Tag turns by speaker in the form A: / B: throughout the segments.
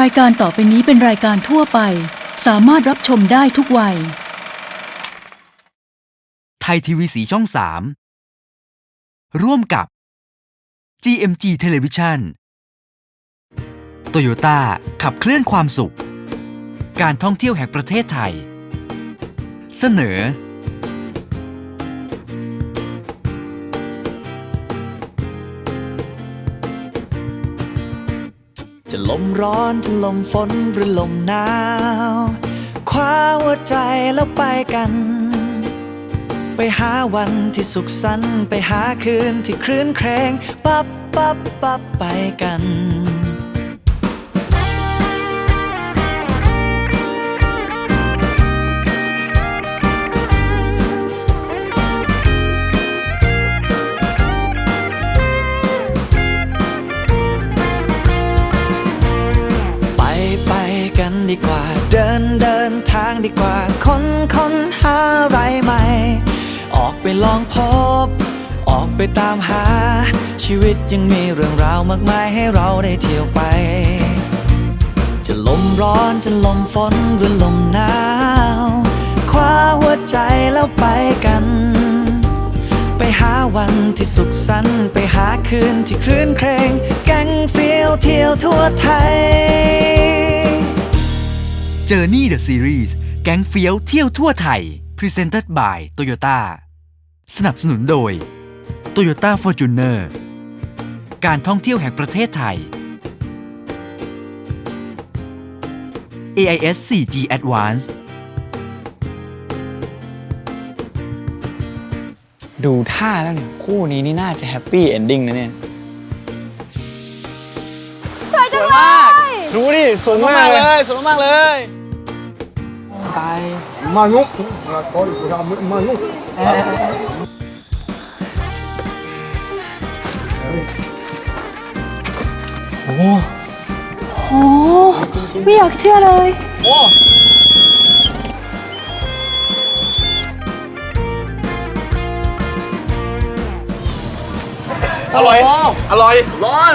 A: รายการต่อไปนี้เป็นรายการทั่วไป สามารถรับชมได้ทุกวัย
B: ไทยทีวีสีช่อง 3 ร่วมกับ GMG Television Toyota ขับเคลื่อนความสุข การท่องเที่ยวแห่งประเทศไทย เสนอ
C: จะลมร้อนจะลมฝนหรือลมหนาว คว้าหัวใจแล้วไปกัน ไปหาวันที่สุขสันต์ไปหาคืนที่คลื่นเครงปับปับปับไปกัน ดีกว่า เดินเดินทางดีกว่าคนค้นหาอะไรใหม่ ออกไปลองพบ ออกไปตามหา ชีวิตยังมีเรื่องราวมากมายให้เราได้เที่ยวไป จะลมร้อนจะลมฝนหรือลมหนาวคว้าหัวใจแล้วไปกัน ไปหาวันที่สุขสันต์ไปหาคืนที่คลื่นเครงแก๊งเฟียวเที่ยวทั่วไทย
B: Journey the Series แก๊งเฟี้ยวเที่ยวทั่วไทย Presented by Toyota สนับสนุนโดย Toyota Fortuner การท่องเที่ยวแห่งประเทศไทย AIS 4G Advance
D: ดูท่าแล้วเนี่ยคู่นี้นี่น่าจะแฮปปี้เอนดิ้งนะเนี่ย ดูดิสวยมากเลย สวยมากเลยตาย
E: Manuk, la col, la manuk.
D: โอ้โห
F: โอ้ไม่อยากเชื่อเลย
D: โอ้
E: อร่อย อร่อย
D: ร้อน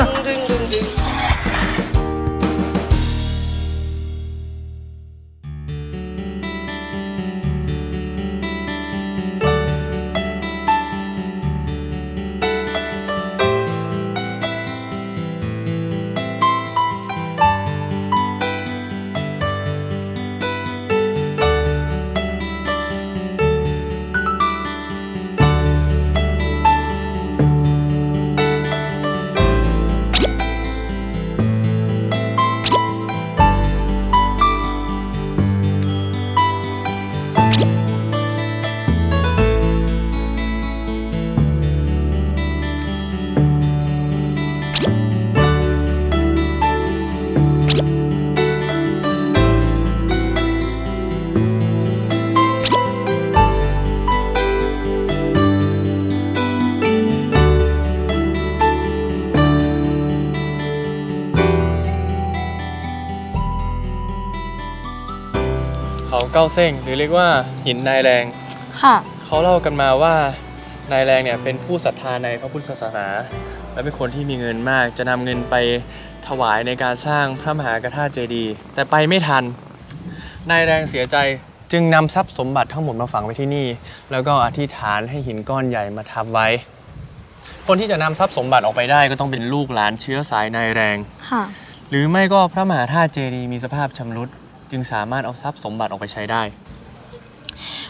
G: เขาเก้าเส้งหรือเรียกว่าหินนายแรง
F: ค่ะ
G: เขาเล่ากันมาว่านายแรงเนี่ยเป็นผู้ศรัทธาในพระพุทธศาสนา และเป็นคนที่มีเงินมาก จะนำเงินไปถวายในการสร้างพระมหากธาตุเจดีย์แต่ไปไม่ทัน นายแรงเสียใจจึงนำทรัพย์สมบัติทั้งหมดมาฝังไว้ที่นี่ แล้วก็อธิษฐานให้หินก้อนใหญ่มาทับไว้ คนที่จะนำทรัพย์สมบัติออกไปได้ก็ต้องเป็นลูกหลานเชื้อสายนายแรง
F: ค่ะ
G: หรือไม่ก็พระมหาธาตุเจดีย์มีสภาพชำรุด จึงสามารถเอาทรัพย์สมบัติออกไปใช้ได้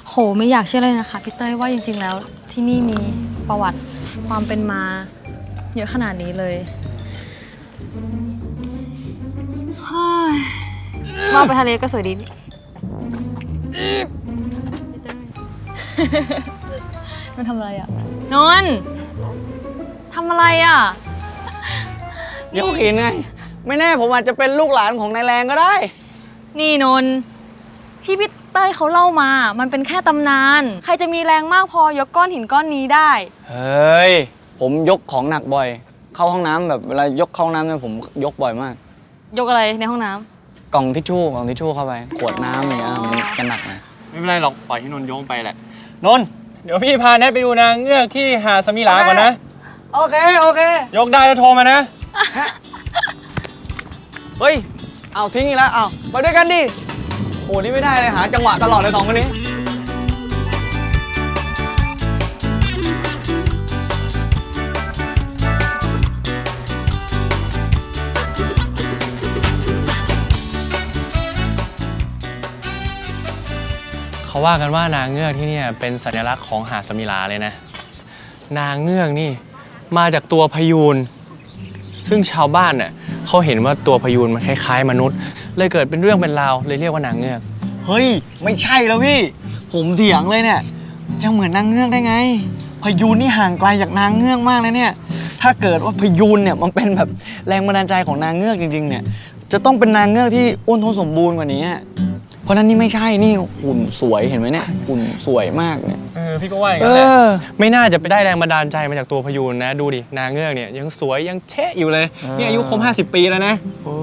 F: โหไม่อยากเชื่อเลยนะคะพี่เต้ยว่าจริงๆแล้วที่นี่มีประวัติความเป็นมาเยอะขนาดนี้เลยเฮ้ยว่าไปทะเลก็สวยดีนี่นนท์ทำอะไรอะนนท์ทำอะไรอะ
D: ยกหินไง ไม่แน่ผมอาจจะเป็นลูกหลานของนายแรงก็ได้
F: นี่นนท์ที่พี่เต้ยเขาเล่ามา มันเป็นแค่ตำนาน ใครจะมีแรงมากพอยกก้อนหินก้อนนี้ได้
D: เฮ้ย ผมยกของหนักบ่อย เข้าห้องน้ำแบบเวลายกเข้าห้องน้ำเนี่ยผมยกบ่อยมาก
F: ยกอะไรในห้องน้ำ
D: กล่องทิชชู่กล่องทิชชู่เข้าไป ขวดน้ำอย่างเงี้ยมันจะหนักหน่อย
G: ไม่เป็นไรหรอก ปล่อยให้นนท์โยงไปแหละ นนท์เดี๋ยวพี่พาแนทไปดูนางเงือกที่หาดสมิลาก่อนนะ
D: โอเค โอเค
G: ยกได้แล้วโทรมานะ
D: เฮ้ย เอาทิ้งอีกแล้วเอาไปด้วยกันดิโอ้นี่ไม่ได้เลยหาจังหวะตลอดเลยสองคนนี้
G: เขาว่ากันว่านางเงือกที่เนี่ยเป็นสัญลักษณ์ของหาดสมิลาเลยนะ นางเงือกนี่มาจากตัวพยูน ซึ่งชาวบ้านเนี่ยเขาเห็นว่าตัวพยูนมันคล้ายๆ มนุษย์ เลยเกิดเป็นเรื่องเป็นราวเลยเรียกว่านางเงือก
D: เฮ้ย ไม่ใช่แล้วพี่ ผมเถียงเลยเนี่ยจะเหมือนนางเงือกได้ไง พยูนนี่ห่างไกลจากนางเงือกมากเลยเนี่ย ถ้าเกิดว่าพยูนเนี่ยมันเป็นแบบแรงบันดาลใจของนางเงือกจริงๆเนี่ย จะต้องเป็นนางเงือกที่อ้วนท้วนสมบูรณ์กว่านี้ เพราะฉะนั้นนี่ไม่ใช่นี่หุ่นสวยเห็นไหมเนี่ยหุ่นสวยมากเนี่ย
G: เออพี่ก็ว่าอย่าง
D: เอ
G: นั้นแหละ
D: อ
G: ไม่น่าจะไปได้แรงบันดาลใจมาจากตัวพยูนนะ ดูดินางเงือกเนี่ยยังสวยยังเชะอยู่เลย
D: อ่านี่
G: นี่อายุครบ50 ปีแล้วนะ
D: เอ้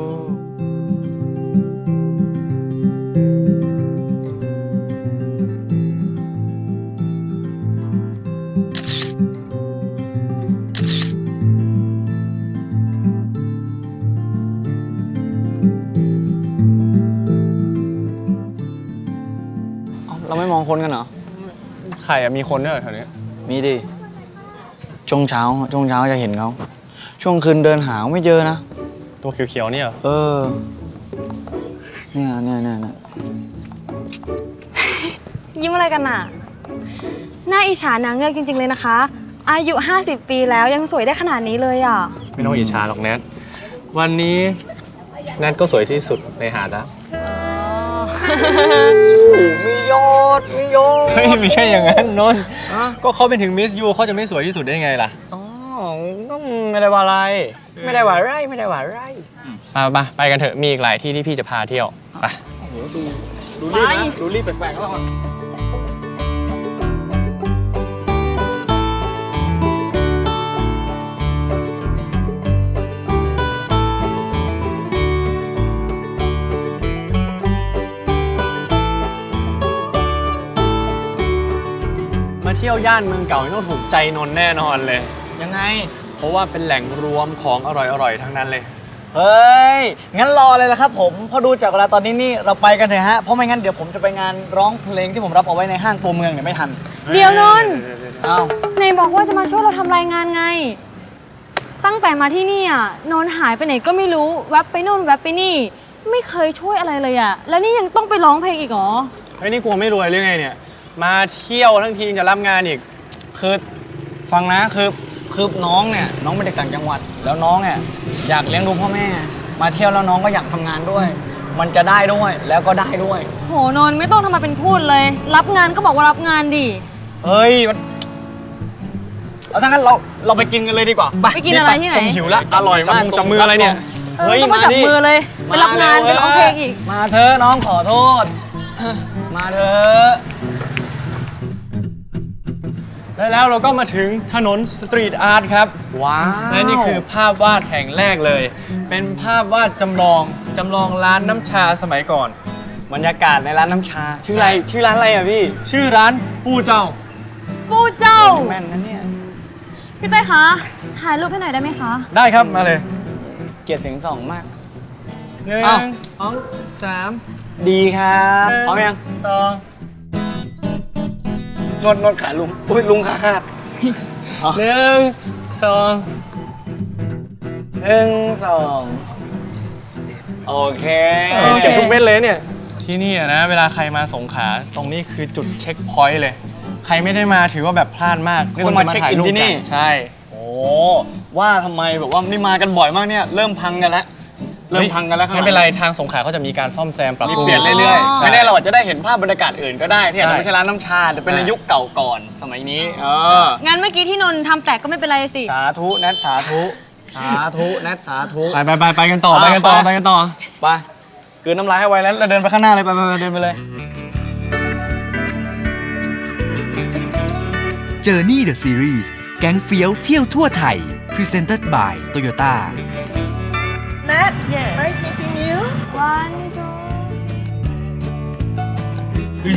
D: ไม่มองคนกันเหรอ
G: ใครอะมีคนด้วยเหรอแถวนี้
D: มีดิ ช่วงเช้า ช่วงเช้าจะเห็นเขา ช่วงคืนเดินหาไม่เจอนะ
G: ตัวเขียวๆเนี่ยเหรอ
D: เออ เนี่ยเนี่ยเนี่ยเนี่ย
F: ยิ้มอะไรกันน่ะน่าอิจฉานางเงือกจริง ๆ เลยนะคะ อายุ 50 ปีแล้วยังสวยได้ขนาดนี้เลยอะ
G: ไม่ต้องอิจฉาหรอกแนทวันนี้แนทก็สวยที่สุดในหาดแล้ว
D: มียอดมียอด
G: เฮ้ยไม่ใช่อย่างนั้นนนท์
D: ฮะ
G: ก็เขาเป็นถึงมิสยูเขาจะไม่สวยที่สุดได้ไงล่ะ
D: อ๋อก็ไม่ได้ว่าอะไร ไม่ได้ว่าไรไม่ได้ว่าไร
G: มาไปไปกันเถอะมีอีกหลายที่ที่พี่จะพาเที่ยวไป
D: ดูรีบนะดูรีบแปลกๆแล้วอะ
G: ยวย่านเมืองเก่านี่ต้องถูกใจนนท์แน่นอนเลย
D: ยังไง
G: เพราะว่าเป็นแหล่งรวมของอร่อยๆทั้งนั้นเลย
D: เฮ้ย งั้นรอเลยละครับผมพอดูจากเวลาตอนนี้นี่เราไปกันเถอะฮะ เพราะไม่งั้นเดี๋ยวผมจะไปงานร้องเพลงที่ผมรับเอาไว้ในห้างตัวเมืองเนี่ยไม่ทัน
F: เดี๋ยวนนท์
D: เอ้า
F: ไหนบอกว่าจะมาช่วยเราทำรายงานไง ตั้งแต่มาที่นี่อะนนท์หายไปไหนก็ไม่รู้แวบไปนู่นแวบไปนี่ ไม่เคยช่วยอะไรเลยอะ แล้วนี่ยังต้องไปร้องเพลงอีกเหรอ
G: เฮ้ยนี่กลัวไม่รวยหรือไงเนี่ย มาเที่ยวทั้งทีจะรับงานอีก
D: คือฟังนะคือคือน้องเนี่ยน้องเป็นเด็กต่างจังหวัด แล้วน้องเนี่ยอยากเลี้ยงดูพ่อแม่ มาเที่ยวแล้วน้องก็อยากทำงานด้วย มันจะได้ด้วยแล้วก็ได้ด้วย
F: โหนนท์ไม่ต้องทำมาเป็นพูดเลย รับงานก็บอกว่ารับงานดิ
D: เฮ้ยมันเอาถ้างั้นเราเราไปกินกันเลยดีกว่าไป
F: ไปกินอะไรที่ไหน
D: ผมหิวละอร่อยมาก
G: จับมือจับมืออะไรเนี่ย
F: เออ
D: เฮ้ย
F: ต้องมา
D: มา
F: จับ
D: ดิ
F: มือเลยไปรับงานไปร้องเพลงอีก
D: มาเถอะน้องขอโทษ มาเถอะ
G: และแล้วเราก็มาถึงถนนสตรีทอาร์ตครับ
D: ว้าว
G: และนี่คือภาพวาดแห่งแรกเลย เป็นภาพวาดจำลองจำลองร้านน้ำชาสมัยก่อน
D: บรรยากาศในร้านน้ำชา ชื่ออะไร ชื่อร้านอะไรอะพี่
G: ชื่อร้านฟูเจ้า
F: ฟูเจ้า
D: แม่นนะเนี่ย
F: พี่เต้ยคะถ่ายรูปให้หน่อยได้ไหมคะ
G: ได้ครับมาเลย
D: เกลียดเสียงสองมาก
G: หนึ่ง
D: อ้าว
G: สองสาม
D: ดีครับพร้อมยัง
G: สอง
D: นวดนวดขาลุงอุ้ยลุงขาขาด
G: หนึ่งสอง
D: หนึ่งสองโอเค
G: เก็บทุกเม็ดเลยเนี่ย ที่นี่อะนะ เวลาใครมาสงขลาตรงนี้คือจุดเช็คพอยต์เลย ใครไม่ได้มาถือว่าแบบพลาดมาก
D: นี่ต้องมา
G: ควรจะ
D: เช็ค
G: ถ่าย
D: อิน
G: รูป
D: ที่นี่
G: กัใช่
D: โอ้ว่าทำไมแบบว่านี่มากันบ่อยมากเนี่ย เริ่มพังกันแล้ว เริ่มพังกันแล้วข้างหลั
G: ไม่
D: ง
G: เป็นไรทางสงขลาเขาจะมีการซ่อมแซมปรับ
D: มี
G: ปรุง
D: เปลี่ยนเรื่อย
F: อ๋อ
D: ๆไม่แน่เราอาจจะได้เห็นภาพบรรยากาศอื่นก็ได้ที่อาจ
G: ใช่
D: จะไม่ใช่ร้านน้ำชาแต่เป็นใน
G: ใช่
D: ยุคเก่าก่อนสมัยนี้ เออ
F: งั้นเมื่อกี้ที่นนท์ทำแปลกก็ไม่เป็นไรสิ
D: สาธุแนทสาธุ สาธุแนทสาธุ
G: ไปไปไปไปกันต่อ
D: อะ
G: ไปกันต่อ
D: ไป
G: ไปกันต่อ
D: ไปกลืนน้ำลายให้ไวแล้วเราเดินไปข้างหน้าเลยไปไปไปเดินไปเลย
B: Journey the Series แก๊งเฟี้ยวเที่ยวทั่วไทย Presented by Toyota
F: one two
G: เฮ้ย